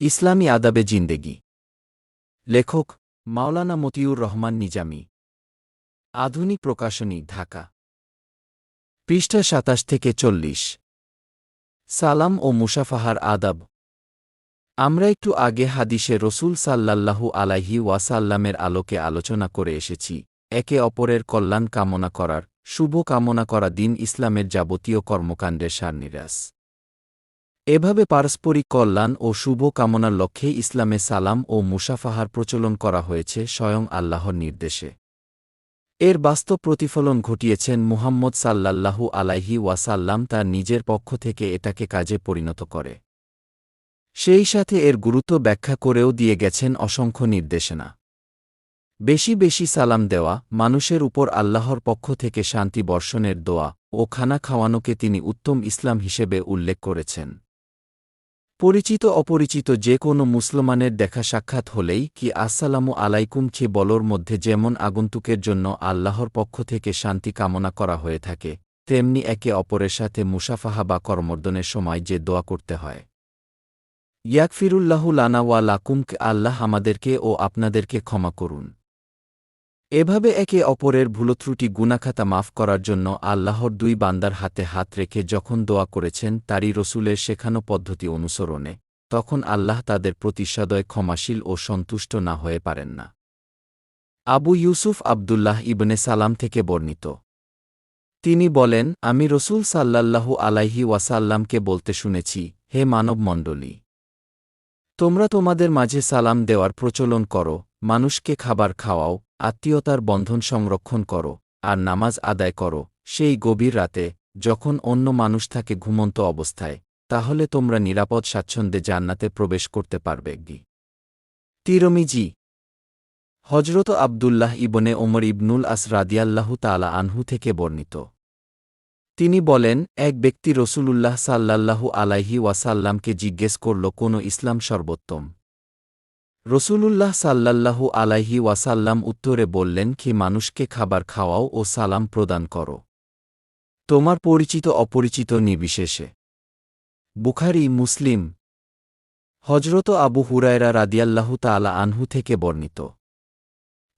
ইসলামী আদাবে জিন্দেগি। লেখক মাওলানা মতিউর রহমান নিজামী। আধুনিক প্রকাশনী, ঢাকা। পৃষ্ঠা সাতাশ থেকে চল্লিশ। সালাম ও মুসাফাহার আদাব। আমরা একটু আগে হাদিসে রসুল সাল্লাল্লাহু আলাইহি ওয়াসাল্লামের আলোকে আলোচনা করে এসেছি, একে অপরের কল্যাণ কামনা করার, শুভ কামনা করা দিন ইসলামের যাবতীয় কর্মকাণ্ডের সারনিরাস এভাবে পারস্পরিক কল্যাণ ও শুভ কামনার লক্ষ্যেই ইসলামে সালাম ও মুসাফাহার প্রচলন করা হয়েছে স্বয়ং আল্লাহর নির্দেশে। এর বাস্তব প্রতিফলন ঘটিয়েছেন মুহাম্মদ সাল্লাল্লাহু আলাইহি ওয়াসাল্লাম তার নিজের পক্ষ থেকে এটাকে কাজে পরিণত করে। সেই সাথে এর গুরুত্ব ব্যাখ্যা করেও দিয়ে গেছেন অসংখ্য নির্দেশনা। বেশি বেশি সালাম দেওয়া, মানুষের উপর আল্লাহর পক্ষ থেকে শান্তি বর্ষণের দোয়া ও খানা খাওয়ানোকে তিনি উত্তম ইসলাম হিসেবে উল্লেখ করেছেন। পরিচিত অপরিচিত যে কোনো মুসলমানের দেখা সাক্ষাৎ হলেই কি আসসালামু আলাইকুম ছে বলর মধ্যে যেমন আগন্তুকের জন্য আল্লাহর পক্ষ থেকে শান্তি কামনা করা হয়ে থাকে, তেমনি একে অপরের সাথে মুসাফাহা বা করমর্দনের সময় যে দোয়া করতে হয়। ইয়াকফিরুল্লাহু লানা ওয়া লাকুমকে আল্লাহ আমাদেরকে ও আপনাদেরকে ক্ষমা করুন। এভাবে একে অপরের ভুলত্রুটি গুণাখাতা মাফ করার জন্য আল্লাহর দুই বান্দার হাতে হাত রেখে যখন দোয়া করেছেন, তারই রসুলের শেখানো পদ্ধতি অনুসরণে, তখন আল্লাহ তাদের প্রতি সদয় ক্ষমাশীল ও সন্তুষ্ট না হয়ে পারেন না। আবু ইউসুফ আবদুল্লাহ ইবনে সালাম থেকে বর্ণিত। তিনি বলেন, আমি রসুল সাল্লাল্লাহু আলাইহি ওয়াসাল্লামকে বলতে শুনেছি, হে মানব মণ্ডলী তোমরা তোমাদের মাঝে সালাম দেওয়ার প্রচলন করো, মানুষকে খাবার খাওয়াও আত্মীয়তার বন্ধন সংরক্ষণ করো, আর নামাজ আদায় করো, সেই গভীর রাতে, যখন অন্য মানুষ থাকে ঘুমন্ত অবস্থায়, তাহলে তোমরা নিরাপদ স্বাচ্ছন্দ্যে জান্নাতে প্রবেশ করতে পারবে। গি। তিরমিজি। হজরত আবদুল্লাহ ইবনে ওমর ইবনুল আস রাদিয়াল্লাহু তালা আনহু থেকে বর্ণিত। তিনি বলেন, এক ব্যক্তি রসুলুল্লাহ সাল্লাল্লাহু আলাইহি ওয়াসাল্লামকে জিজ্ঞেস করল, কোন ইসলাম সর্বোত্তম? রসুলুল্লাহ সাল্লাল্লাহু আলাইহি ওয়াসাল্লাম উত্তরে বললেন, কি মানুষকে খাবার খাওয়াও ও সালাম প্রদান করো। তোমার পরিচিত অপরিচিত নির্বিশেষে। বুখারি, মুসলিম। হজরত আবু হুরায়রা রাদিয়াল্লাহু তালা আনহু থেকে বর্ণিত।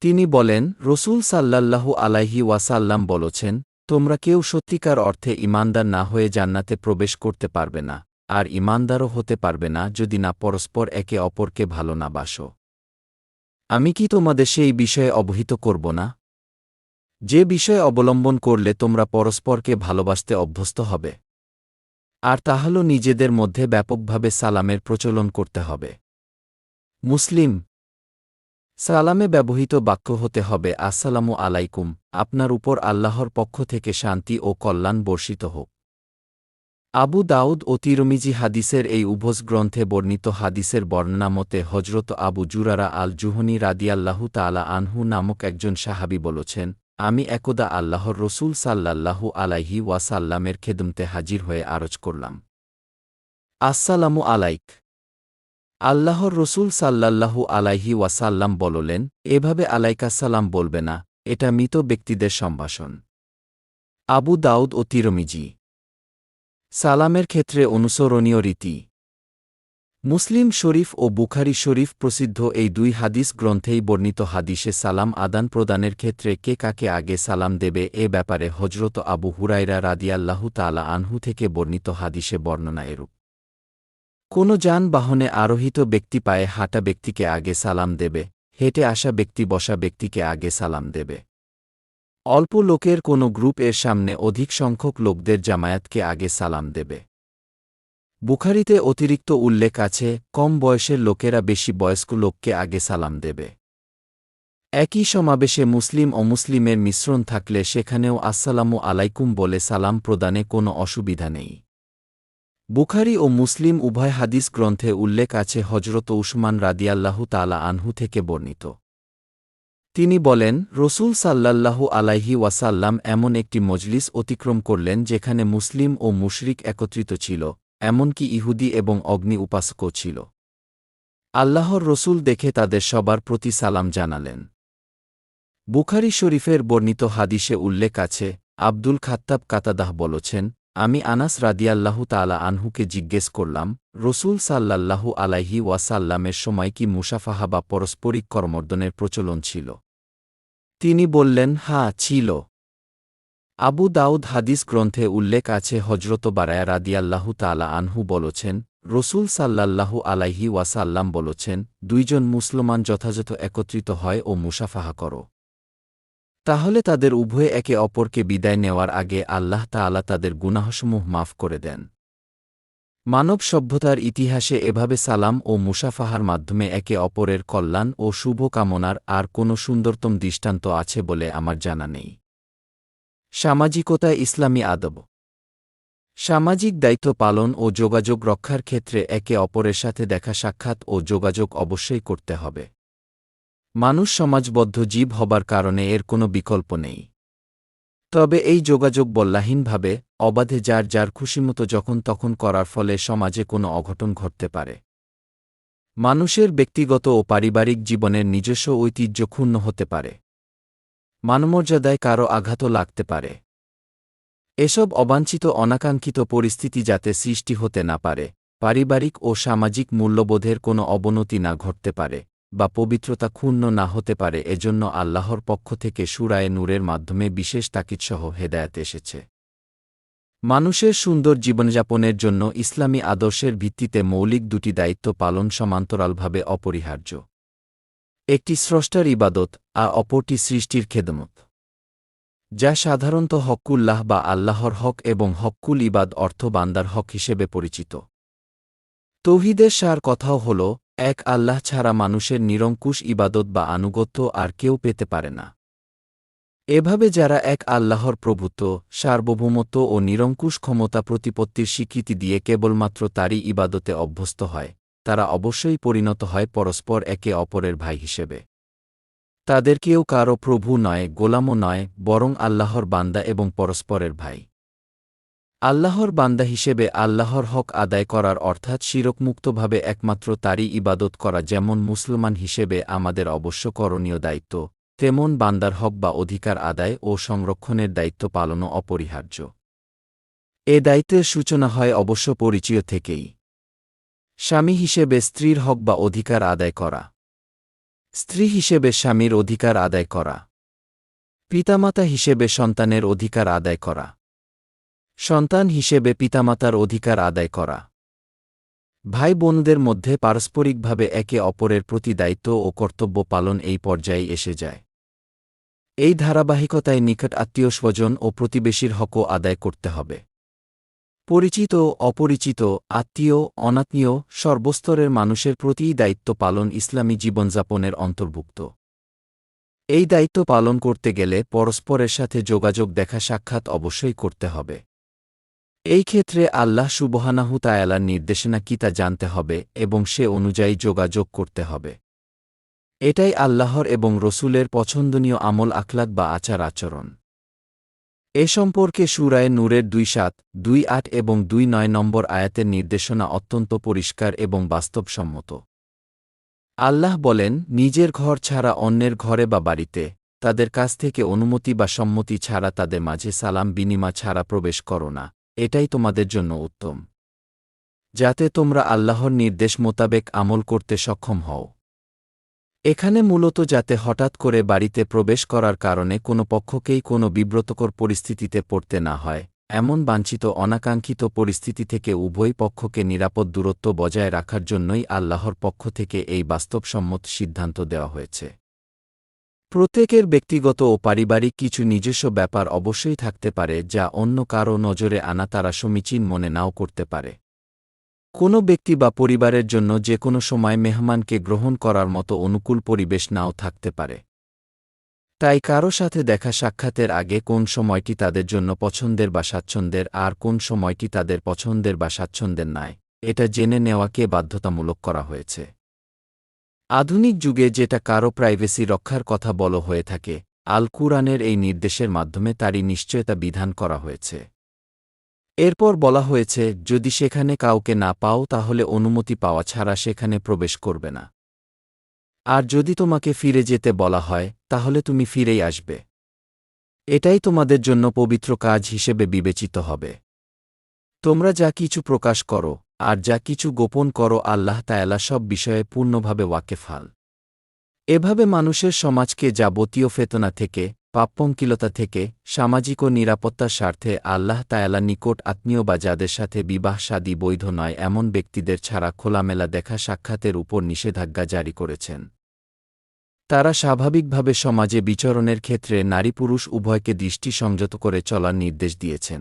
তিনি বলেন, রসুল সাল্লাল্লাহু আলাইহি ওয়াসাল্লাম বলেছেন, তোমরা কেউ সত্যিকার অর্থে ইমানদার না হয়ে জান্নাতে প্রবেশ করতে পারবে না। আর ইমানদারও হতে পারবে না যদি না পরস্পর একে অপরকে ভালো না বাসো। আমি কি তোমাদের সেই বিষয়ে অবহিত করব না? যে বিষয় অবলম্বন করলে তোমরা পরস্পরকে ভালোবাসতে অভ্যস্ত হবে। আর তা হল নিজেদের মধ্যে ব্যাপকভাবে সালামের প্রচলন করতে হবে। মুসলিম, সালামে ব্যবহৃত বাক্য হতে হবে, আসসালামু আলাইকুম। আপনার উপর আল্লাহর পক্ষ থেকে শান্তি ও কল্যাণ বর্ষিত হোক। আবু দাউদ ও তিরমিজি হাদিসের এই উভস গ্রন্থে বর্ণিত হাদিসের বর্ণনা মতে হজরত আবু জুরারা আল জুহনি রাদিয়াল্লাহু তালা আনহু নামক একজন সাহাবি বলেছেন, আমি একদা আল্লাহর রসুল সাল্লাল্লাহু আলাইহি ওয়াসাল্লামের খেদমতে হাজির হয়ে আরজ করলাম। আসসালামু আলাইক। আল্লাহর রসুল সাল্লাল্লাহু আলাইহি ওয়াসাল্লাম বললেন, এভাবে আলাইকাসাল্লাম বলবে না, এটা মৃত ব্যক্তিদের সম্ভাষণ। আবু দাউদ ও তিরমিজি সালামের ক্ষেত্রে অনুসরণীয় রীতি। মুসলিম শরীফ ও বুখারি শরীফ প্রসিদ্ধ এই দুই হাদিস গ্রন্থেই বর্ণিত হাদিসে সালাম আদান প্রদানের ক্ষেত্রে কে কাকে আগে সালাম দেবে এ ব্যাপারে হজরত আবু হুরাইরা রাদিয়াল্লাহু তালা আনহু থেকে বর্ণিত হাদিসে বর্ণনা এরূপ। কোনো যানবাহনে আরোহিত ব্যক্তি পায়ে হাঁটা ব্যক্তিকে আগে সালাম দেবে, হেঁটে আসা ব্যক্তি বসা ব্যক্তিকে আগে সালাম দেবে। অল্প লোকের কোনো গ্রুপ এর সামনে অধিক সংখ্যক লোকদের জামায়াতকে আগে সালাম দেবে। বুখারিতে অতিরিক্ত উল্লেখ আছে, কম বয়সের লোকেরা বেশি বয়স্ক লোককে আগে সালাম দেবে। একই সমাবেশে মুসলিম অমুসলিমের মিশ্রণ থাকলে সেখানেও আসসালামু আলাইকুম বলে সালাম প্রদানে কোনো অসুবিধা নেই। বুখারি ও মুসলিম উভয় হাদিস গ্রন্থে উল্লেখ আছে হজরত উসমান রাদিয়াল্লাহু তালা আনহু থেকে বর্ণিত। তিনি বলেন, রসুল সাল্লাল্লাহু আলাইহি ওয়াসাল্লাম এমন একটি মজলিস অতিক্রম করলেন যেখানে মুসলিম ও মুশরিক একত্রিত ছিল, এমনকি ইহুদি এবং অগ্নি উপাসকও ছিল। আল্লাহর রসুল দেখে তাদের সবার প্রতি সালাম জানালেন। বুখারি শরীফের বর্ণিত হাদিসে উল্লেখ আছে, আব্দুল খাত্তাব কাতাদাহ বলেছেন, আমি আনাস রাদিয়াল্লাহু তালা আনহুকে জিজ্ঞেস করলাম, রসুল সাল্লাল্লাহু আলাইহি ওয়াসাল্লামের সময় কি মুসাফাহা বা পারস্পরিক করমর্দনের প্রচলন ছিল? তিনি বললেন, হা, ছিল। আবু দাউদ হাদিস গ্রন্থে উল্লেখ আছে হজরত বারায়া রাদিয়াল্লাহু তালা আনহু বলেছেন, রসুল সাল্লাল্লাহু আলাইহি ওয়াসাল্লাম বলেছেন, দুইজন মুসলমান যথাযথ একত্রিত হয় ও মুসাফাহা করো। তাহলে তাদের উভয়ে একে অপরকে বিদায় নেওয়ার আগে আল্লাহ তাআলা তাদের গুনাহসমূহ মাফ করে দেন। মানব সভ্যতার ইতিহাসে এভাবে সালাম ও মুসাফাহার মাধ্যমে একে অপরের কল্যাণ ও শুভ কামনার আর কোনো সুন্দরতম দৃষ্টান্ত আছে বলে আমার জানা নেই। সামাজিকতা ইসলামী আদব। সামাজিক দায়িত্ব পালন ও যোগাযোগ রক্ষার ক্ষেত্রে একে অপরের সাথে দেখা সাক্ষাৎ ও যোগাযোগ অবশ্যই করতে হবে। মানুষ সমাজবদ্ধ জীব হবার কারণে এর কোনো বিকল্প নেই। তবে এই যোগাযোগ বল্লাহীনভাবে, অবাধে যার যার খুশিমতো যখন তখন করার ফলে সমাজে কোনো অঘটন ঘটতে পারে। মানুষের ব্যক্তিগত ও পারিবারিক জীবনের নিজস্ব ঐতিহ্য ক্ষুণ্ণ হতে পারে। মানমর্যাদায় কারও আঘাতও লাগতে পারে। এসব অবাঞ্ছিত, অনাকাঙ্ক্ষিত পরিস্থিতি যাতে সৃষ্টি হতে না পারে, পারিবারিক ও সামাজিক মূল্যবোধের কোনো অবনতি না ঘটতে পারে। বা পবিত্রতা ক্ষুণ্ণ না হতে পারে, এজন্য আল্লাহর পক্ষ থেকে সুরায়ে নূরের মাধ্যমে বিশেষ তাকিদসহ হেদায়াত এসেছে। মানুষের সুন্দর জীবনযাপনের জন্য ইসলামী আদর্শের ভিত্তিতে মৌলিক দুটি দায়িত্ব পালন সমান্তরালভাবে অপরিহার্য। একটি স্রষ্টার ইবাদত আর অপরটি সৃষ্টির খেদমত। যা সাধারণত হক্কুল্লাহ বা আল্লাহর হক এবং হক্কুল ইবাদ অর্থ বান্দার হক হিসেবে পরিচিত। তৌহিদের সার কথাও হল এক আল্লাহ ছাড়া মানুষের নিরঙ্কুশ ইবাদত বা আনুগত্য আর কেউ পেতে পারে না। এভাবে যারা এক আল্লাহর প্রভুত্ব, সার্বভৌমত্ব ও নিরঙ্কুশ ক্ষমতা প্রতিপত্তির স্বীকৃতি দিয়ে কেবলমাত্র তারই ইবাদতে অভ্যস্ত হয়, তারা অবশ্যই পরিণত হয় পরস্পর একে অপরের ভাই হিসেবে। তাদের কেউ কারও প্রভু নয়, গোলামও নয়, বরং আল্লাহর বান্দা এবং পরস্পরের ভাই। আল্লাহর বান্দা হিসেবে আল্লাহর হক আদায় করার অর্থাৎ শিরকমুক্তভাবে একমাত্র তারই ইবাদত করা যেমন মুসলমান হিসেবে আমাদের অবশ্য করণীয় দায়িত্ব, তেমন বান্দার হক বা অধিকার আদায় ও সংরক্ষণের দায়িত্ব পালনও অপরিহার্য। এ দায়িত্বের সূচনা হয় অবশ্য পরিচয় থেকেই। স্বামী হিসেবে স্ত্রীর হক বা অধিকার আদায় করা। স্ত্রী হিসেবে স্বামীর অধিকার আদায় করা। পিতামাতা হিসেবে সন্তানের অধিকার আদায় করা। সন্তান হিসেবে পিতামাতার অধিকার আদায় করা। ভাই বোনদের মধ্যে পারস্পরিকভাবে একে অপরের প্রতি দায়িত্ব ও কর্তব্য পালন এই পর্যায়ে এসে যায়। এই ধারাবাহিকতায় নিকট আত্মীয় স্বজন ও প্রতিবেশীর হকও আদায় করতে হবে। পরিচিত অপরিচিত, আত্মীয়, অনাত্মীয়, সর্বস্তরের মানুষের প্রতিই দায়িত্ব পালন ইসলামী জীবনযাপনের অন্তর্ভুক্ত। এই দায়িত্ব পালন করতে গেলে পরস্পরের সাথে যোগাযোগ দেখা সাক্ষাৎ অবশ্যই করতে হবে। এই ক্ষেত্রে আল্লাহ সুবহানাহু তায়ালার নির্দেশনা কি তা জানতে হবে এবং সে অনুযায়ী যোগাযোগ করতে হবে। এটাই আল্লাহর এবং রসুলের পছন্দনীয় আমল আখলাক বা আচার আচরণ। এ সম্পর্কে সুরায় নূরের দুই সাত, দুই আট এবং দুই নয় নম্বর আয়াতের নির্দেশনা অত্যন্ত পরিষ্কার এবং বাস্তবসম্মত। আল্লাহ বলেন, নিজের ঘর ছাড়া অন্যের ঘরে বা বাড়িতে, তাদের কাছ থেকে অনুমতি বা সম্মতি ছাড়া তাদের মাঝে সালাম বিনিমা ছাড়া প্রবেশ করো না। এটাই তোমাদের জন্য উত্তম। যাতে তোমরা আল্লাহর নির্দেশ মোতাবেক আমল করতে সক্ষম হও। এখানে মূলত যাতে হঠাৎ করে বাড়িতে প্রবেশ করার কারণে কোনো পক্ষকেই কোনো বিব্রতকর পরিস্থিতিতে পড়তে না হয়, এমন বাঞ্ছিত অনাকাঙ্ক্ষিত পরিস্থিতি থেকে উভয় পক্ষকে নিরাপদ দূরত্ব বজায় রাখার জন্যই আল্লাহর পক্ষ থেকে এই বাস্তবসম্মত সিদ্ধান্ত দেওয়া হয়েছে। প্রত্যেকের ব্যক্তিগত ও পারিবারিক কিছু নিজস্ব ব্যাপার অবশ্যই থাকতে পারে যা অন্য কারও নজরে আনা তারা সমীচীন মনে নাও করতে পারে। কোনো ব্যক্তি বা পরিবারের জন্য যে কোনো সময় মেহমানকে গ্রহণ করার মতো অনুকূল পরিবেশ নাও থাকতে পারে। তাই কারও সাথে দেখা সাক্ষাতের আগে কোন সময়টি তাদের জন্য পছন্দের বা স্বাচ্ছন্দ্যের, আর কোন সময়টি তাদের পছন্দের বা স্বাচ্ছন্দ্যের নয় এটা জেনে নেওয়াকে বাধ্যতামূলক করা হয়েছে। আধুনিক যুগে যেটা কারও প্রাইভেসি রক্ষার কথা বল হয়ে থাকে আল কুরআনের এই নির্দেশের মাধ্যমে তারই নিশ্চয়তা বিধান করা হয়েছে। এরপর বলা হয়েছে, যদি সেখানে কাউকে না পাও তাহলে অনুমতি পাওয়া ছাড়া সেখানে প্রবেশ করবে না। আর যদি তোমাকে ফিরে যেতে বলা হয়, তাহলে তুমি ফিরেই আসবে। এটাই তোমাদের জন্য পবিত্র কাজ হিসেবে বিবেচিত হবে। তোমরা যা কিছু প্রকাশ করো আর যা কিছু গোপন করো আল্লাহ তায়ালা সব বিষয়ে পূর্ণভাবে ওয়াকেফাল এভাবে মানুষের সমাজকে যাবতীয় ফেতনা থেকে, পাপ্পঙ্কিলতা থেকে, সামাজিক ও নিরাপত্তার স্বার্থে আল্লাহ তায়ালা নিকট আত্মীয় বা যাদের সাথে বিবাহ, সাদী, বৈধ নয় এমন ব্যক্তিদের ছাড়া খোলামেলা দেখা সাক্ষাতের উপর নিষেধাজ্ঞা জারি করেছেন। তারা স্বাভাবিকভাবে সমাজে বিচরণের ক্ষেত্রে নারী পুরুষ উভয়কে দৃষ্টি সংযত করে চলার নির্দেশ দিয়েছেন।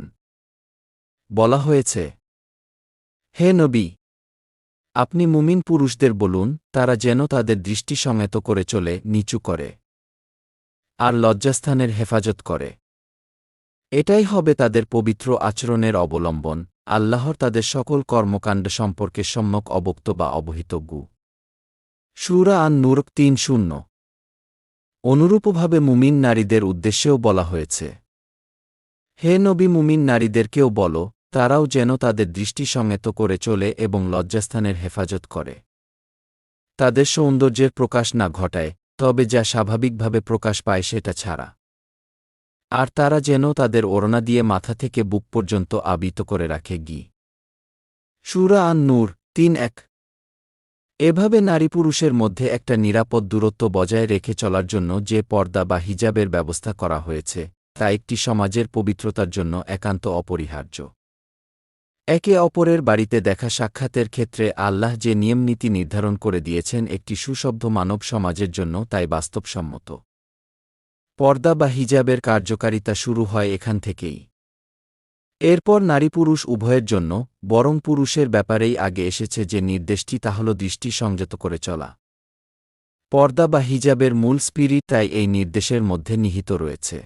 বলা হয়েছে হে নবী! আপনি মুমিন পুরুষদের বলুন, তারা যেন তাদের দৃষ্টি সংযত করে চলে, নিচু করে। আর লজ্জাস্থানের হেফাজত করে। এটাই হবে তাদের পবিত্র আচরণের অবলম্বন, আল্লাহর তাদের সকল কর্মকাণ্ড সম্পর্কে সম্যক অবক্ত বা অবহিতজ্ঞ সুরা আন নূর তিন শূন্য। অনুরূপভাবে মুমিন নারীদের উদ্দেশ্যেও বলা হয়েছে। হে নবী, মুমিন নারীদেরকেও বলো তারাও যেন তাদের দৃষ্টি সংযত করে চলে এবং লজ্জাস্থানের হেফাজত করে। তাদের সৌন্দর্যের প্রকাশ না ঘটায়, তবে যা স্বাভাবিকভাবে প্রকাশ পায় সেটা ছাড়া। আর তারা যেন তাদের ওড়না দিয়ে মাথা থেকে বুক পর্যন্ত আবিত করে রাখে গি। সুরা আন নূর তিন এক। এভাবে নারী পুরুষের মধ্যে একটা নিরাপদ দূরত্ব বজায় রেখে চলার জন্য যে পর্দা বা হিজাবের ব্যবস্থা করা হয়েছে, তা একটি সমাজের পবিত্রতার জন্য একান্ত অপরিহার্য। একে অপরের বাড়িতে দেখা সাক্ষাতের ক্ষেত্রে আল্লাহ যে নিয়মনীতি নির্ধারণ করে দিয়েছেন একটি সুশব্দ মানব সমাজের জন্য তাই বাস্তবসম্মত। পর্দা বা হিজাবের কার্যকারিতা শুরু হয় এখান থেকেই। এরপর নারী পুরুষ উভয়ের জন্য, বরং পুরুষের ব্যাপারেই আগে এসেছে যে নির্দেশটি তা হল দৃষ্টি সংযত করে চলা। পর্দা বা হিজাবের মূল স্পিরিট তাই এই নির্দেশের মধ্যে নিহিত রয়েছে।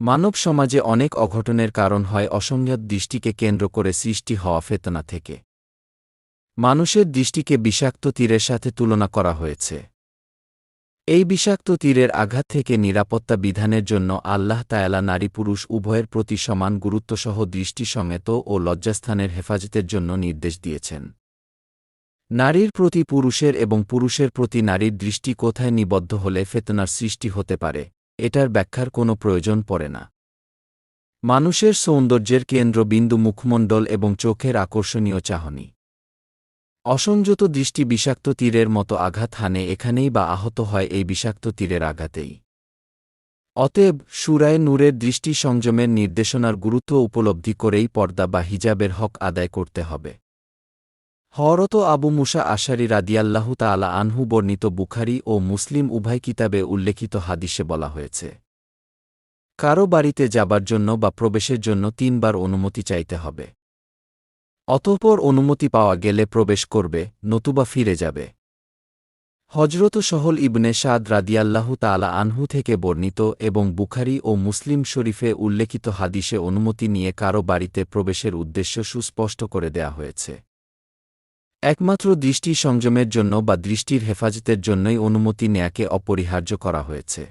মানব সমাজে অনেক অঘটনের কারণ হয় অসংযত দৃষ্টিকে কেন্দ্র করে সৃষ্টি হওয়া ফেতনা থেকে। মানুষের দৃষ্টিকে বিষাক্ত তীরের সাথে তুলনা করা হয়েছে। এই বিষাক্ত তীরের আঘাত থেকে নিরাপত্তা বিধানের জন্য আল্লাহ তায়ালা নারী পুরুষ উভয়ের প্রতি সমান গুরুত্বসহ দৃষ্টি সমেত ও লজ্জাস্থানের হেফাজতের জন্য নির্দেশ দিয়েছেন। নারীর প্রতি পুরুষের এবং পুরুষের প্রতি নারীর দৃষ্টি কোথায় নিবদ্ধ হলে ফেতনার সৃষ্টি হতে পারে? এটার ব্যাখ্যার কোনো প্রয়োজন পড়ে না। মানুষের সৌন্দর্যের কেন্দ্রবিন্দু মুখমণ্ডল এবং চোখের আকর্ষণীয় চাহনি। অসংযত দৃষ্টি বিষাক্ত তীরের মতো আঘাত হানে এখানেই বা আহত হয় এই বিষাক্ত তীরের আঘাতেই। অতএব সুরায় নূরের দৃষ্টি সংযমের নির্দেশনার গুরুত্ব উপলব্ধি করেই পর্দা বা হিজাবের হক আদায় করতে হবে। হরত আবু মুসা আশারি রাদিয়াল্লাহু তালা আনহু বর্ণিত বুখারি ও মুসলিম উভয় কিতাবে উল্লেখিত হাদিসে বলা হয়েছে। কারও বাড়িতে যাবার জন্য বা প্রবেশের জন্য তিনবার অনুমতি চাইতে হবে। অতঃপর অনুমতি পাওয়া গেলে প্রবেশ করবে, নতুবা ফিরে যাবে। হজরত সহল ইবনে সাদ রাদিয়াল্লাহু তালা আনহু থেকে বর্ণিত এবং বুখারি ও মুসলিম শরীফে উল্লেখিত হাদিসে অনুমতি নিয়ে কারও বাড়িতে প্রবেশের উদ্দেশ্য সুস্পষ্ট করে দেয়া হয়েছে। একমাত্র দৃষ্টি সংযমের জন্য বা দৃষ্টির হেফাজতের জন্যই অনুমতি নেয়াকে অপরিহার্য করা হয়েছে।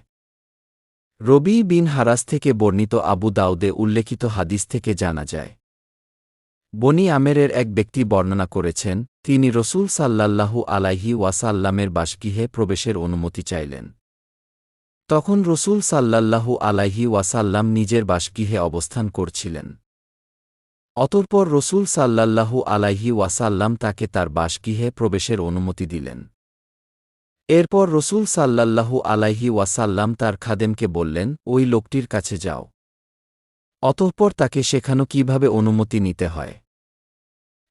রবি বিন হারাস থেকে বর্ণিত আবু দাউদে উল্লেখিত হাদিস থেকে জানা যায়, বনি আমেরের এক ব্যক্তি বর্ণনা করেছেন, তিনি রসুল সাল্লাল্লাহু আলাইহি ওয়াসাল্লামের বাসগৃহে প্রবেশের অনুমতি চাইলেন। তখন রসুল সাল্লাল্লাহু আলাইহি ওয়াসাল্লাম নিজের বাসগৃহে অবস্থান করছিলেন। অতঃপর রসুল সাল্লাল্লাহু আলাইহি ওয়াসাল্লাম তাকে তার বাসগৃহে প্রবেশের অনুমতি দিলেন। এরপর রসুল সাল্লাল্লাহু আলাইহি ওয়াসাল্লাম তার খাদেমকে বললেন, ওই লোকটির কাছে যাও। অতঃপর তাকে শেখানো কীভাবে অনুমতি নিতে হয়?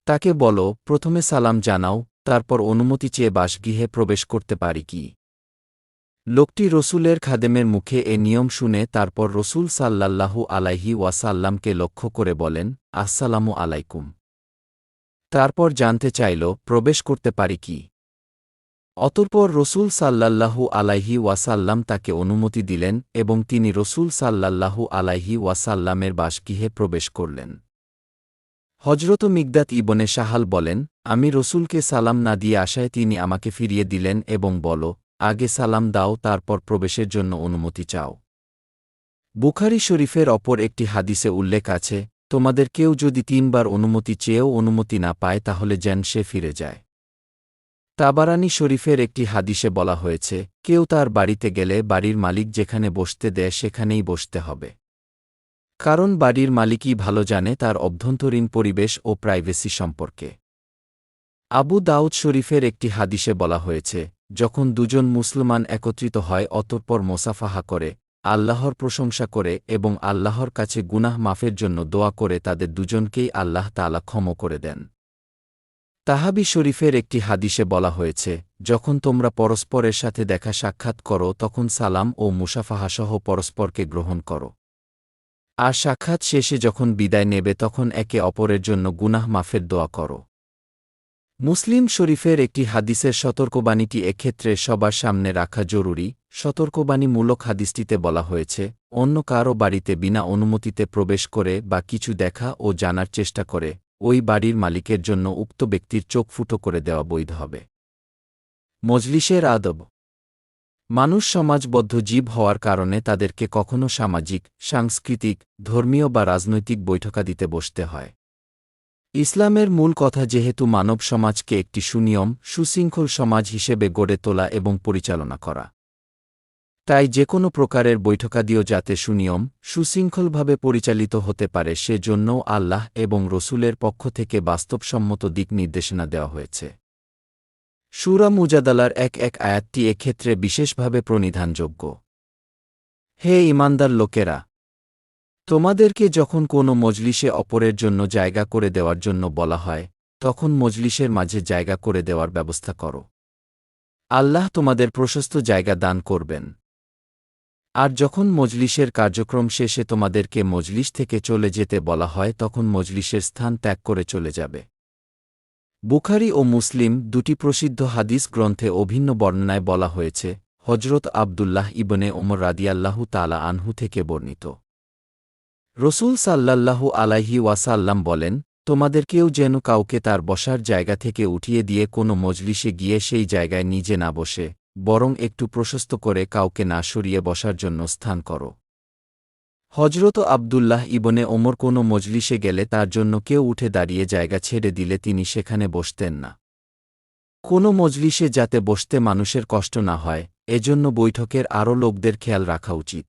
তাকে বলো, প্রথমে সালাম জানাও, তারপর অনুমতি চেয়ে বাসগৃহে প্রবেশ করতে পারি কি? লোকটি রসুলের খাদেমের মুখে এ নিয়ম শুনে তারপর রসুল সাল্লাল্লাহু আলাইহি ওয়াসাল্লামকে লক্ষ্য করে বলেন, আসসালামু আলাইকুম। তারপর জানতে চাইল, প্রবেশ করতে পারি কি? অতঃপর রসুল সাল্লাল্লাহু আলাইহি ওয়াসাল্লাম তাকে অনুমতি দিলেন এবং তিনি রসুল সাল্লাল্লাহু আলাইহি ওয়াসাল্লামের বাসগৃহে প্রবেশ করলেন। হজরত মিগদাত ইবনে সাহাল বলেন, আমি রসুলকে সালাম না দিয়ে আসায় তিনি আমাকে ফিরিয়ে দিলেন এবং বল আগে সালাম দাও, তারপর প্রবেশের জন্য অনুমতি চাও। বুখারি শরীফের অপর একটি হাদিসে উল্লেখ আছে, তোমাদের কেউ যদি তিনবার অনুমতি চেয়েও অনুমতি না পায়, তাহলে যেন সে ফিরে যায়। তাবারানি শরীফের একটি হাদিসে বলা হয়েছে, কেউ তার বাড়িতে গেলে বাড়ির মালিক যেখানে বসতে দেয়, সেখানেই বসতে হবে। কারণ বাড়ির মালিকই ভালো জানে তার অভ্যন্তরীণ পরিবেশ ও প্রাইভেসি সম্পর্কে। আবু দাউদ শরীফের একটি হাদিসে বলা হয়েছে যখন দুজন মুসলমান একত্রিত হয়, অতঃপর মোসাফাহা করে, আল্লাহর প্রশংসা করে এবং আল্লাহর কাছে গুনাহ মাফের জন্য দোয়া করে তাদের দুজনকেই আল্লাহ তালা ক্ষম করে দেন। তাহাবি শরীফের একটি হাদিসে বলা হয়েছে, যখন তোমরা পরস্পরের সাথে দেখা সাক্ষাৎ করো, তখন সালাম ও মুসাফাহাসহ পরস্পরকে গ্রহণ করো। আর সাক্ষাৎ শেষে যখন বিদায় নেবে, তখন একে অপরের জন্য গুনাহ মাফের দোয়া করো। মুসলিম শরীফের একটি হাদিসের সতর্কবাণীটি এক্ষেত্রে সবার সামনে রাখা জরুরি। সতর্কবাণীমূলক হাদিসটিতে বলা হয়েছে, অন্য কারও বাড়িতে বিনা অনুমতিতে প্রবেশ করে বা কিছু দেখা ও জানার চেষ্টা করে, ওই বাড়ির মালিকের জন্য উক্ত ব্যক্তির চোখ ফুটো করে দেওয়া বৈধ হবে। মজলিসের আদব। মানুষ সমাজবদ্ধ জীব হওয়ার কারণে তাদেরকে কখনও সামাজিক, সাংস্কৃতিক, ধর্মীয় বা রাজনৈতিক বৈঠকাদিতে বসতে হয়। ইসলামের মূল কথা যেহেতু মানব সমাজকে একটি সুনিয়ম, সুশৃঙ্খল সমাজ হিসেবে গড়ে তোলা এবং পরিচালনা করা। তাই যে কোনো প্রকারের বৈঠকাদিও যাতে সুনিয়ম, সুশৃঙ্খলভাবে পরিচালিত হতে পারে সেজন্যও আল্লাহ এবং রসুলের পক্ষ থেকে বাস্তবসম্মত দিক নির্দেশনা দেওয়া হয়েছে। সুরা মুজাদালার এক এক আয়াতটি এক্ষেত্রে বিশেষভাবে প্রণিধানযোগ্য। হে ইমানদার লোকেরা তোমাদেরকে যখন কোনো মজলিসে অপরের জন্য জায়গা করে দেওয়ার জন্য বলা হয়, তখন মজলিসের মাঝে জায়গা করে দেওয়ার ব্যবস্থা করো। আল্লাহ তোমাদের প্রশস্ত জায়গা দান করবেন। আর যখন মজলিসের কার্যক্রম শেষে তোমাদেরকে মজলিস থেকে চলে যেতে বলা হয়, তখন মজলিসের স্থান ত্যাগ করে চলে যাবে। বুখারি ও মুসলিম দুটি প্রসিদ্ধ হাদিস গ্রন্থে অভিন্ন বর্ণনায় বলা হয়েছে হজরত আবদুল্লাহ ইবনে ওমর রাদিয়াল্লাহু তালা আনহু থেকে বর্ণিত। রসুল সাল্লাল্লাহু আলাইহি ওয়াসাল্লাম বলেন তোমাদেরকেও যেন কাউকে তার বসার জায়গা থেকে উঠিয়ে দিয়ে কোনো মজলিসে গিয়ে সেই জায়গায় নিজে না বসে, বরং একটু প্রশস্ত করে কাউকে না সরিয়ে বসার জন্য স্থান করো। হজরত আবদুল্লাহ ইবনে ওমর কোনো মজলিসে গেলে তার জন্য কেউ উঠে দাঁড়িয়ে জায়গা ছেড়ে দিলে তিনি সেখানে বসতেন না। কোনো মজলিসে যাতে বসতে মানুষের কষ্ট না হয়, এজন্য বৈঠকের আরও লোকদের খেয়াল রাখা উচিত।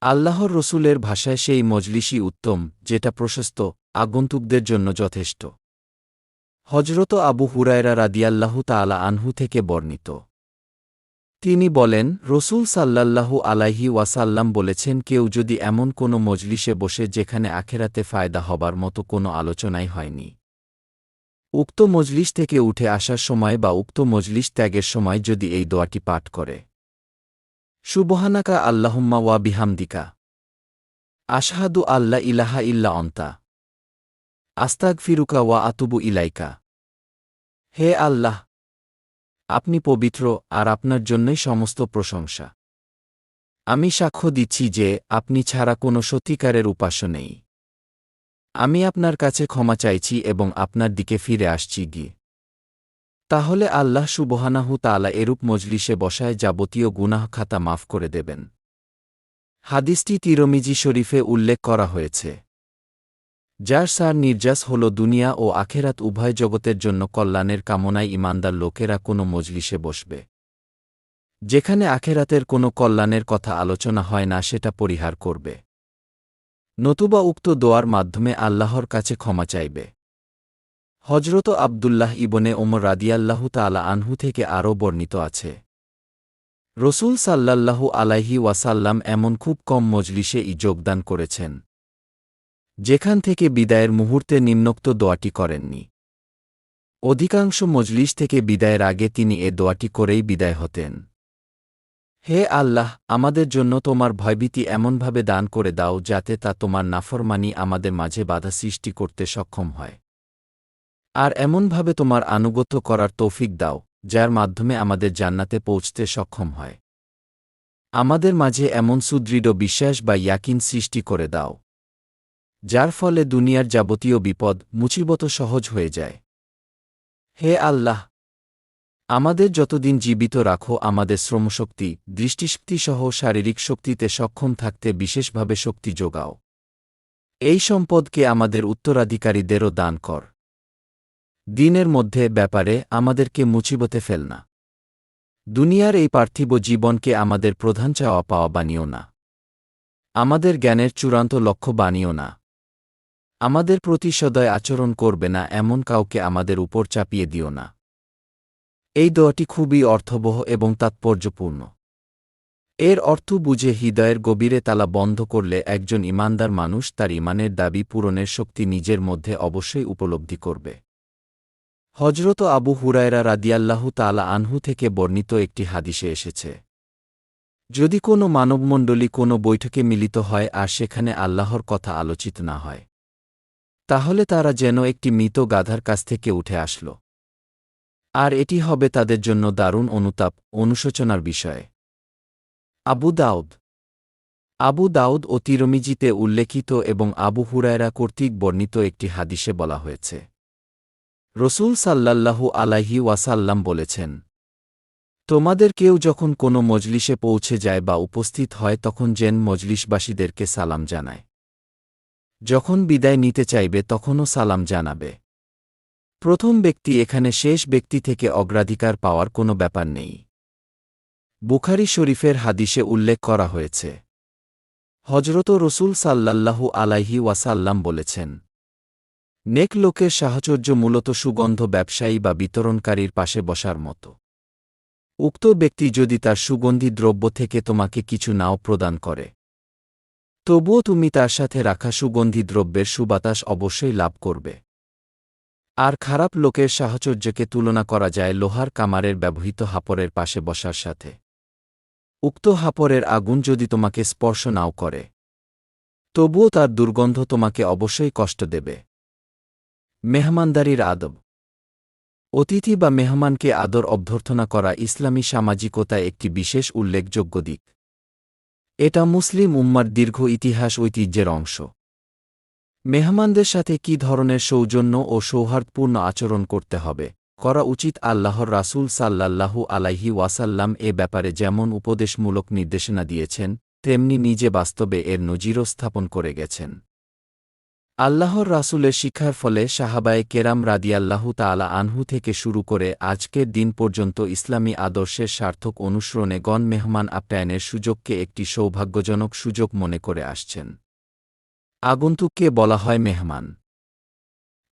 আল্লাহর রসুলের ভাষায় সেই মজলিসই উত্তম, যেটা প্রশস্ত, আগন্তুকদের জন্য যথেষ্ট। হজরত আবু হুরায়রা রাদিয়াল্লাহু তালা আনহু থেকে বর্ণিত। তিনি বলেন, রসুল সাল্লাল্লাহু আলাইহি ওয়াসাল্লাম বলেছেন, কেউ যদি এমন কোনো মজলিসে বসে যেখানে আখেরাতে ফায়দা হবার মতো কোনো আলোচনাই হয়নি। উক্ত মজলিস থেকে উঠে আসার সময় বা উক্ত মজলিস ত্যাগের সময় যদি এই দোয়াটি পাঠ করে। সুবহানাকা আল্লাহম্মা ওয়া বিহামদিকা। আশহাদু আল্লা ইলাহা ইল্লা অন্তা আস্তাক ফিরুকা ওয়া আতুবু ইলাইকা। হে আল্লাহ, আপনি পবিত্র আর আপনার জন্যই সমস্ত প্রশংসা। আমি সাক্ষ্য দিচ্ছি যে আপনি ছাড়া কোনো সত্যিকারের উপাস্য নেই। আমি আপনার কাছে ক্ষমা চাইছি এবং আপনার দিকে ফিরে আসছি গিয়ে। তাহলে আল্লাহ সুবহানাহু তালা এরূপ মজলিসে বসায় যাবতীয় গুনাহ খাতা মাফ করে দেবেন। হাদিসটি তিরমিজি শরীফে উল্লেখ করা হয়েছে। যার সার নির্যাস হল দুনিয়া ও আখেরাত উভয় জগতের জন্য কল্যাণের কামনায় ইমানদার লোকেরা কোনো মজলিসে বসবে। যেখানে আখেরাতের কোনো কল্যাণের কথা আলোচনা হয় না সেটা পরিহার করবে। নতুবা উক্ত দোয়ার মাধ্যমে আল্লাহর কাছে ক্ষমা চাইবে। হজরত আবদুল্লাহ ইবনে ওমর রাদিয়াল্লাহু তালা আনহু থেকে আরও বর্ণিত আছে। রসুল সাল্লাল্লাহু আলাইহি ওয়াসাল্লাম এমন খুব কম মজলিসে ই যোগদান করেছেন। যেখান থেকে বিদায়ের মুহূর্তে নিম্নোক্ত দোয়াটি করেননি। অধিকাংশ মজলিস থেকে বিদায়ের আগে তিনি এ দোয়াটি করেই বিদায় হতেন। হে আল্লাহ, আমাদের জন্য তোমার ভয়ভীতি এমনভাবে দান করে দাও যাতে তা তোমার নাফরমানি আমাদের মাঝে বাধা সৃষ্টি করতে সক্ষম হয়। আর এমনভাবে তোমার আনুগত্য করার তৌফিক দাও, যার মাধ্যমে আমাদের জান্নাতে পৌঁছতে সক্ষম হয়। আমাদের মাঝে এমন সুদৃঢ় বিশ্বাস বা ইয়াকিন সৃষ্টি করে দাও, যার ফলে দুনিয়ার যাবতীয় বিপদ মুচিবত সহজ হয়ে যায়। হে আল্লাহ! আমাদের যতদিন জীবিত রাখো, আমাদের শ্রমশক্তি, দৃষ্টিশক্তি সহ শারীরিক শক্তিতে সক্ষম থাকতে বিশেষভাবে শক্তি যোগাও। এই সম্পদকে আমাদের উত্তরাধিকারীদেরও দান কর। দিনের মধ্যে ব্যাপারে আমাদেরকে মুচিবতে ফেল না। দুনিয়ার এই পার্থিব জীবনকে আমাদের প্রধান চাওয়া পাওয়া বানিও না। আমাদের জ্ঞানের চূড়ান্ত লক্ষ্য বানিও না। আমাদের প্রতি সদয় আচরণ করবে না এমন কাউকে আমাদের উপর চাপিয়ে দিও না। এই দোয়াটি খুবই অর্থবহ এবং তাৎপর্যপূর্ণ। এর অর্থ বুঝে হৃদয়ের গভীরে তালা বন্ধ করলে একজন ইমানদার মানুষ তার ইমানের দাবি পূরণের শক্তি নিজের মধ্যে অবশ্যই উপলব্ধি করবে। হজরত আবু হুরায়রা রাদিয়াল্লাহু তালা আনহু থেকে বর্ণিত একটি হাদিসে এসেছে। যদি কোনো মানবমণ্ডলী কোনো বৈঠকে মিলিত হয় আর সেখানে আল্লাহর কথা আলোচিত না হয়, তাহলে তারা যেন একটি মৃত গাধার কাছ থেকে উঠে আসল। আর এটি হবে তাদের জন্য দারুণ অনুতাপ, অনুশোচনার বিষয়ে। আবু দাউদ। আবু দাউদ ও তিরমিজিতে উল্লেখিত এবং আবু হুরায়রা কর্তৃক বর্ণিত একটি হাদিসে বলা হয়েছে। রসুল সাল্লাল্লাহু আলাইহি ওয়াসাল্লাম বলেছেন, তোমাদের কেউ যখন কোনো মজলিসে পৌঁছে যায় বা উপস্থিত হয় তখন জেন মজলিসবাসীদেরকে সালাম জানায়। যখন বিদায় নিতে চাইবে তখনও সালাম জানাবে। প্রথম ব্যক্তি এখানে শেষ ব্যক্তি থেকে অগ্রাধিকার পাওয়ার কোনো ব্যাপার নেই। বুখারি শরীফের হাদিসে উল্লেখ করা হয়েছে। হজরত রসুল সাল্লাল্লাহু আলাইহি ওয়াসাল্লাম বলেছেন নেক লোকের সাহচর্য মূলত সুগন্ধ ব্যবসায়ী বা বিতরণকারীর পাশে বসার মতো। উক্ত ব্যক্তি যদি তার সুগন্ধি দ্রব্য থেকে তোমাকে কিছু নাও প্রদান করে, তবুও তুমি তার সাথে রাখা সুগন্ধি দ্রব্যের সুবাতাস অবশ্যই লাভ করবে। আর খারাপ লোকের সাহচর্যকে তুলনা করা যায় লোহার কামারের ব্যবহৃত হাপরের পাশে বসার সাথে। উক্ত হাপরের আগুন যদি তোমাকে স্পর্শ নাও করে, তবুও তার দুর্গন্ধ তোমাকে অবশ্যই কষ্ট দেবে। মেহমানদারির আদব। অতিথি বা মেহমানকে আদর অভ্যর্থনা করা ইসলামী সামাজিকতায় একটি বিশেষ উল্লেখযোগ্য দিক। এটা মুসলিম উম্মার দীর্ঘ ইতিহাস ঐতিহ্যের অংশ। মেহমানদের সাথে কি ধরনের সৌজন্য ও সৌহার্দপূর্ণ আচরণ করতে হবে, করা উচিত আল্লাহর রাসূল সাল্লাল্লাহু আলাইহি ওয়াসাল্লাম এ ব্যাপারে যেমন উপদেশমূলক নির্দেশনা দিয়েছেন, তেমনি নিজে বাস্তবে এর নজিরও স্থাপন করে গেছেন। আল্লাহর রাসূলের শিক্ষার ফলে সাহাবায়ে কেরাম রাদিয়াল্লাহু তাআলা আনহু থেকে শুরু করে আজকের দিন পর্যন্ত ইসলামী আদর্শের সার্থক অনুসরণে গণ মেহমান আপ্যায়নের সুযোগকে একটি সৌভাগ্যজনক সুযোগ মনে করে আসছেন। আগন্তুককে বলা হয় মেহমান।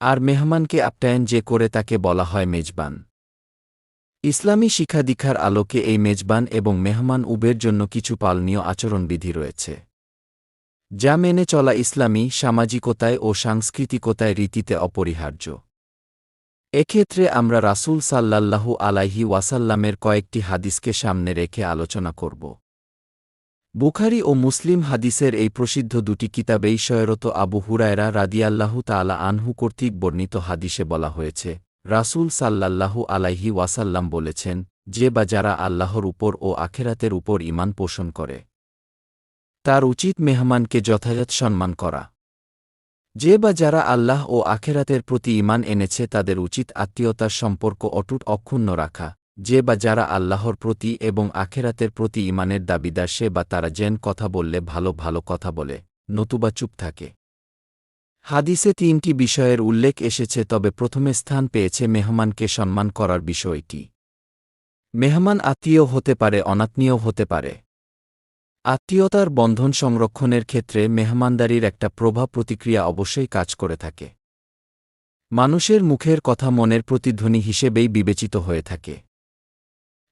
আর মেহমানকে আপ্যায়ন যে করে তাকে বলা হয় মেজবান। ইসলামী শিক্ষাদীক্ষার আলোকে এই মেজবান এবং মেহমান উবের জন্য কিছু পালনীয় আচরণবিধি রয়েছে। যা মেনে চলা ইসলামী সামাজিকতায় ও সাংস্কৃতিকতায় রীতিতে অপরিহার্য। এক্ষেত্রে আমরা রাসূল সাল্লাল্লাহু আলাইহি ওয়াসাল্লামের কয়েকটি হাদিসকে সামনে রেখে আলোচনা করব। বুখারি ও মুসলিম হাদিসের এই প্রসিদ্ধ দুটি কিতাবেই শয়রত আবু হুরায়রা রাদিয়াল্লাহু তালা আনহু কর্তৃক বর্ণিত হাদিসে বলা হয়েছে, রাসূল সাল্লাল্লাহু আলাইহি ওয়াসাল্লাম বলেছেন, যে বা যারা আল্লাহর উপর ও আখেরাতের উপর ইমান পোষণ করে তার উচিত মেহমানকে যথাযথ সম্মান করা। যে বা যারা আল্লাহ ও আখেরাতের প্রতি ইমান এনেছে তাদের উচিত আত্মীয়তার সম্পর্ক অটুট অক্ষুণ্ণ রাখা। যে বা যারা আল্লাহর প্রতি এবং আখেরাতের প্রতি ইমানের দাবিদার সে বা তারা যেন কথা বললে ভালো ভালো কথা বলে, নতুবা চুপ থাকে। হাদিসে তিনটি বিষয়ের উল্লেখ এসেছে তবে প্রথমে স্থান পেয়েছে মেহমানকে সম্মান করার বিষয়টি। মেহমান আত্মীয় হতে পারে, অনাত্মীয় হতে পারে। আত্মীয়তার বন্ধন সংরক্ষণের ক্ষেত্রে মেহমানদারির একটা প্রভাব প্রতিক্রিয়া অবশ্যই কাজ করে থাকে। মানুষের মুখের কথা মনের প্রতিধ্বনি হিসেবেই বিবেচিত হয়ে থাকে।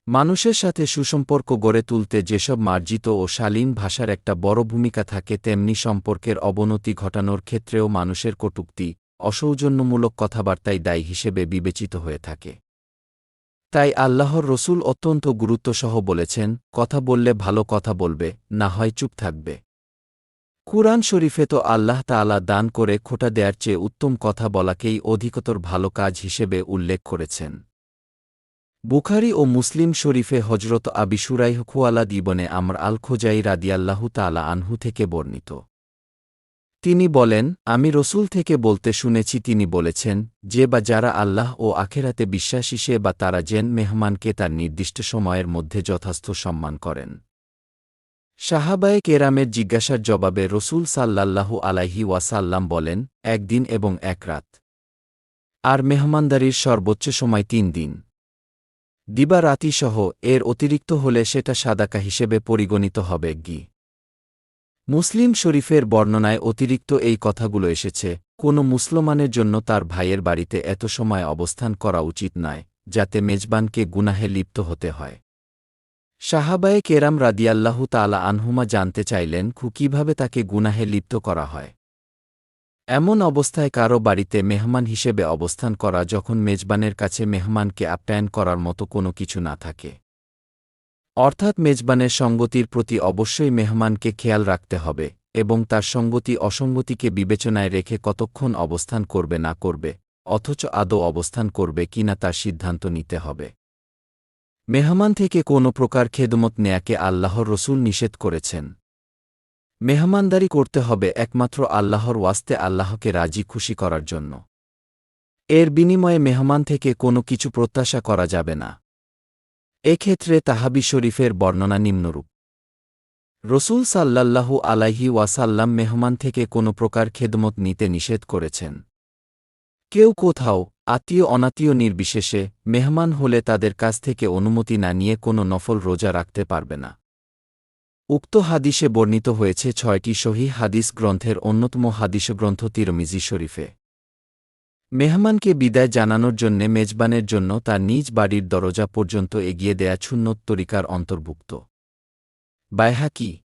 মানুষের সাথে সুসম্পর্ক গড়ে তুলতে যেসব মার্জিত ও শালীন ভাষার একটা বড় ভূমিকা থাকে, তেমনি সম্পর্কের অবনতি ঘটানোর ক্ষেত্রেও মানুষের কটুক্তি, অসৌজন্যমূলক কথাবার্তাই দায়ী হিসেবে বিবেচিত হয়ে থাকে। তাই আল্লাহর রসুল অত্যন্ত গুরুত্বসহ বলেছেন, কথা বললে ভালো কথা বলবে, না হয় চুপ থাকবে। কুরআন শরীফে তো আল্লাহ তাআলা দান করে খোটা দেয়ার চেয়ে উত্তম কথা বলাকেই অধিকতর ভালো কাজ হিসেবে উল্লেখ করেছেন। বুখারি ও মুসলিম শরীফে হজরত আবি সুরাই খুয়ালা দিবনে আমর আল খোজাই রাদিয়াল্লাহু তালা আনহু থেকে বর্ণিত। তিনি বলেন, আমি রসুল থেকে বলতে শুনেছি, তিনি বলেছেন, যে বা যারা আল্লাহ ও আখেরাতে বিশ্বাসী, সে বা তারা জেন মেহমানকে তার নির্দিষ্ট সময়ের মধ্যে যথাস্থ সম্মান করেন। সাহাবায়ে কেরামের জিজ্ঞাসার জবাবে রসুল সাল্লাল্লাহু আলাইহি ওয়াসাল্লাম বলেন, একদিন এবং এক রাত। আর মেহমানদারির সর্বোচ্চ সময় তিন দিন। দিবা রাতিসহ, এর অতিরিক্ত হলে সেটা সাদাকা হিসেবে পরিগণিত হবে, গি। মুসলিম শরীফের বর্ণনায় অতিরিক্ত এই কথাগুলো এসেছে, কোনো মুসলমানের জন্য তার ভাইয়ের বাড়িতে এত সময় অবস্থান করা উচিত নয়, যাতে মেজবানকে গুনাহে লিপ্ত হতে হয়। সাহাবায়ে কেরাম রাদিয়াল্লাহু তালা আনহুমা জানতে চাইলেন খু কীভাবে তাকে গুনাহে লিপ্ত করা হয়? এমন অবস্থায় কারও বাড়িতে মেহমান হিসেবে অবস্থান করা যখন মেজবানের কাছে মেহমানকে আপ্যায়ন করার মতো কোনো কিছু না থাকে। অর্থাৎ মেজবানের সঙ্গতির প্রতি অবশ্যই মেহমানকে খেয়াল রাখতে হবে, এবং তার সঙ্গতি অসঙ্গতিকে বিবেচনায় রেখে কতক্ষণ অবস্থান করবে না করবে, অথচ আদৌ অবস্থান করবে কিনা তার সিদ্ধান্ত নিতে হবে। মেহমান থেকে কোনো প্রকার খেদমত নেয়াকে আল্লাহর রসুল নিষেধ করেছেন। মেহমানদারি করতে হবে একমাত্র আল্লাহর ওয়াস্তে আল্লাহকে রাজি খুশি করার জন্য। এর বিনিময়ে মেহমান থেকে কোনো কিছু প্রত্যাশা করা যাবে না। এক্ষেত্রে তাহাবি শরীফের বর্ণনা নিম্নরূপ। রসুল সাল্লাল্লাহু আলাইহি ওয়াসাল্লাম মেহমান থেকে কোনো প্রকার খেদমত নিতে নিষেধ করেছেন। কেউ কোথাও, আত্মীয় অনাত্মীয় নির্বিশেষে, মেহমান হলে তাদের কাছ থেকে অনুমতি না নিয়ে কোনো নফল রোজা রাখতে পারবে না। উক্ত হাদিসে বর্ণিত হয়েছে ছয়টি সহি হাদিস গ্রন্থের অন্যতম হাদিস গ্রন্থ তিরমিজি শরীফে। মেহমানকে বিদায় জানানোর জন্যে মেজবানের জন্য তার নিজ বাড়ির দরজা পর্যন্ত এগিয়ে দেয়া ছুন্নত অন্তর্ভুক্ত। অন্তর্ভুক্ত বাইহাকি